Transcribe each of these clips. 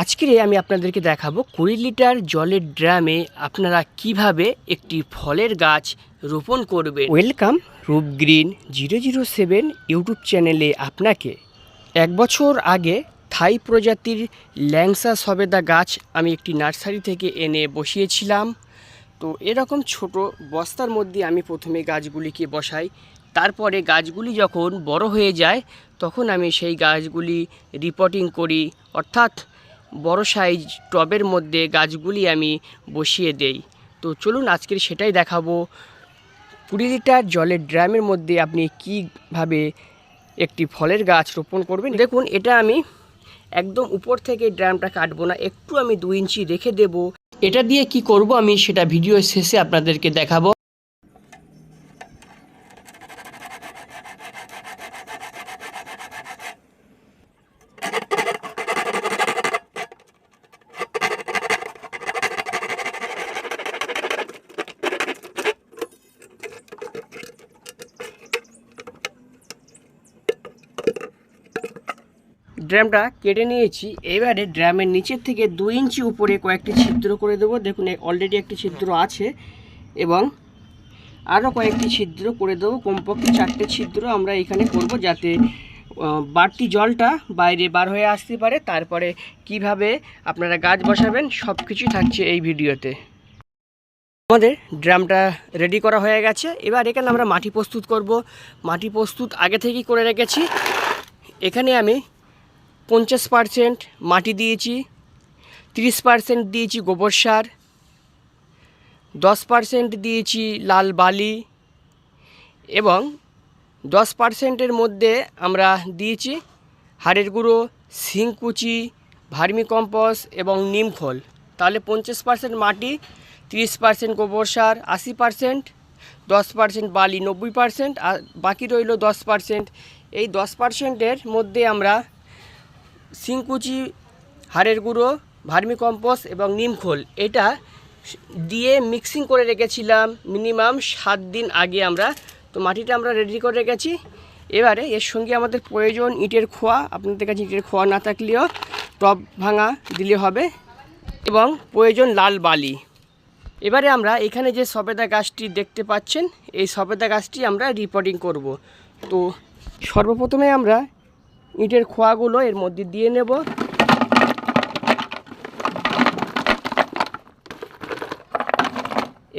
আজকে আমি আপনাদেরকে দেখাবো কুড়ি লিটার জলের ড্রামে আপনারা কীভাবে একটি ফলের গাছ রোপণ করবেন। Welcome, Root Green zero zero seven YouTube চ্যানেলে আপনাকে। এক বছর আগে থাই প্রজাতির ল্যাংসা সবেদা গাছ আমি একটি নার্সারি থেকে এনে বসিয়েছিলাম। তো এরকম ছোট বস্তার মধ্যে আমি প্রথমে গাছগুলিকে বসাই। তারপরে গাছগুলি যখন বড় হয়ে যায়, তখন আমি সেই গাছগুলি রিপোর্টিং করি। অর্থাৎ বড় সাইজ টবের মধ্যে গাছগুলি আমি বসিয়ে দেই। তো চলুন আজকের সেটাই দেখাবো। কুড়ি লিটার জলের ড্রামের মধ্যে আপনি কীভাবে একটি ফলের গাছ রোপণ করবেন? দেখুন, এটা আমি একদম উপর থেকে ড্রামটা কাটবো না, একটু আমি দু ইঞ্চি রেখে দেব। এটা দিয়ে কি করব আমি সেটা ভিডিও শেষে আপনাদেরকে দেখাবো। ড্রামটা কেটে নিয়েছি। এবারে ড্রামের নিচের থেকে দু ইঞ্চি উপরে কয়েকটি ছিদ্র করে দেবো। দেখুন অলরেডি একটি ছিদ্র আছে এবং আরও কয়েকটি ছিদ্র করে দেবো। কমপক্ষে চারটে ছিদ্র আমরা এখানে করব যাতে বাড়তি জলটা বাইরে বার হয়ে আসতে পারে। তারপরে কীভাবে আপনারা গাছ বসাবেন সব কিছুই থাকছে এই ভিডিওতে। আমাদের ড্রামটা রেডি করা হয়ে গেছে। এবার এখানে আমরা মাটি প্রস্তুত করব। মাটি প্রস্তুত আগে থেকেই করে রেখেছি। এখানে আমি পঞ্চাশ পারসেন্ট মাটি দিয়েছি, তিরিশ পারসেন্ট দিয়েছি গোবর সার, দশ পারসেন্ট দিয়েছি লাল বালি এবং দশ পারসেন্টের মধ্যে আমরা দিয়েছি হাড়ের গুঁড়ো শিংকুচি ভার্মি কম্পোস্ট এবং নিমখোল তাহলে পঞ্চাশ পারসেন্ট মাটি, তিরিশ পারসেন্ট গোবর সার, আশি পারসেন্ট, দশ পারসেন্ট বালি, নব্বই পারসেন্ট, আর বাকি রইল দশ পারসেন্ট। এই দশ পারসেন্টের মধ্যে আমরা শিংকুচি হাড়ের গুঁড়ো ভার্মি কম্পোস্ট এবং নিমখোল এটা দিয়ে মিক্সিং করে রেখেছিলাম মিনিমাম সাত দিন আগে আমরা। তো মাটিটা আমরা রেডি করে রেখেছি। এবারে এর সঙ্গে আমাদের প্রয়োজন ইটের খোয়া। আপনাদের কাছে ইটের খোয়া না থাকলেও টব ভাঙা দিলে হবে। এবং প্রয়োজন লাল বালি। এবারে আমরা এখানে যে সবেদা গাছটি দেখতে পাচ্ছেন, এই সবেদা গাছটি আমরা রিপোর্টিং করব। তো সর্বপ্রথমে আমরা ইটের খোয়াগুলো এর মধ্যে দিয়ে নেব।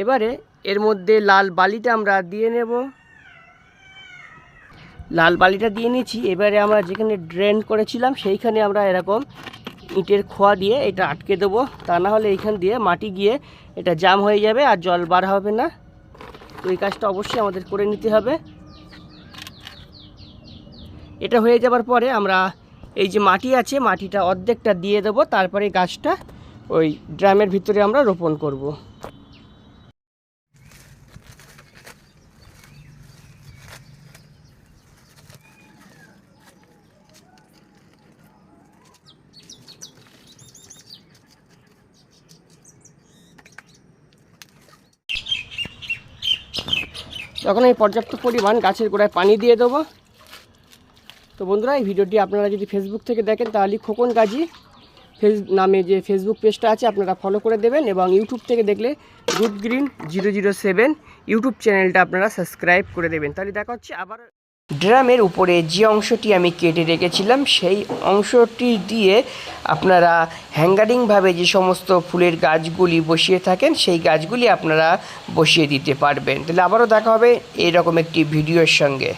এবারে এর মধ্যে লাল বালিটা আমরা দিয়ে নেব। লাল বালিটা দিয়ে নিয়েছি। এবারে আমরা যেখানে ড্রেন করেছিলাম, সেইখানে আমরা এরকম ইটের খোয়া দিয়ে এটা আটকে দেবো। তা না হলে এইখান দিয়ে মাটি গিয়ে এটা জাম হয়ে যাবে আর জল বার হবে না। তো এই কাজটা অবশ্যই আমাদের করে নিতে হবে। এটা হয়ে যাবার পরে আমরা এই যে মাটি আছে, মাটিটা অর্ধেকটা দিয়ে দেবো, তারপরে গাছটা ওই ড্রামের ভিতরে আমরা রোপণ করব। তখন এই পর্যাপ্ত পরিমাণ গাছের গোড়ায় পানি দিয়ে দেবো তো বন্ধুরা, এই ভিডিওটি আপনারা যদি ফেসবুক থেকে দেখেন, তাহলে খোকন গাজী ফেস, নামে যে ফেসবুক পেজটা আছে, আপনারা ফলো করে দেবেন এবং ইউটিউব থেকে দেখলে Root Green zero zero seven YouTube চ্যানেলটা আপনারা সাবস্ক্রাইব করে দেবেন। তাহলে দেখা হচ্ছে আবার ড্রামের উপরে যে অংশটি আমি কেটে রেখেছিলাম, সেই অংশটি দিয়ে আপনারা হ্যাঙ্গারিংভাবে যে সমস্ত ফুলের গাছগুলি বসিয়ে থাকেন, সেই গাছগুলি আপনারা বসিয়ে দিতে পারবেন। তাহলে আবারও দেখা হবে এরকম একটি ভিডিওর সঙ্গে।